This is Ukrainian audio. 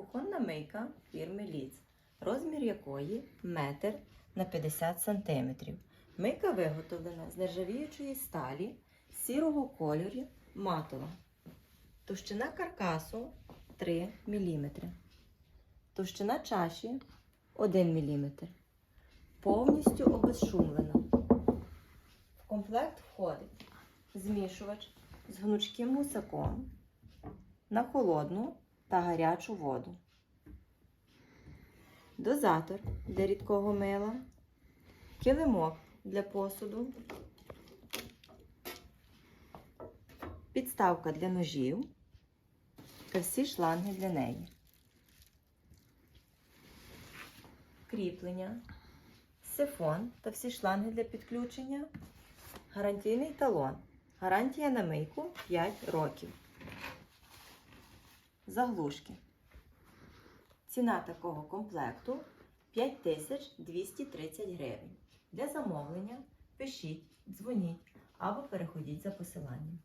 Кухонна мийка фірми Ліц, розмір якої метр на 50 см. Мийка виготовлена з нержавіючої сталі сірого кольору матова. Товщина каркасу 3 мм. Товщина чаші 1 мм. Повністю обезшумлена. В комплект входить змішувач з гнучким гусаком на холодну та гарячу воду. Дозатор для рідкого мила, килимок для посуду, підставка для ножів та всі шланги для неї. Кріплення, сифон та всі шланги для підключення, гарантійний талон. Гарантія на мийку 5 років. Заглушки. Ціна такого комплекту 5230 гривень. Для замовлення пишіть, дзвоніть або переходіть за посиланням.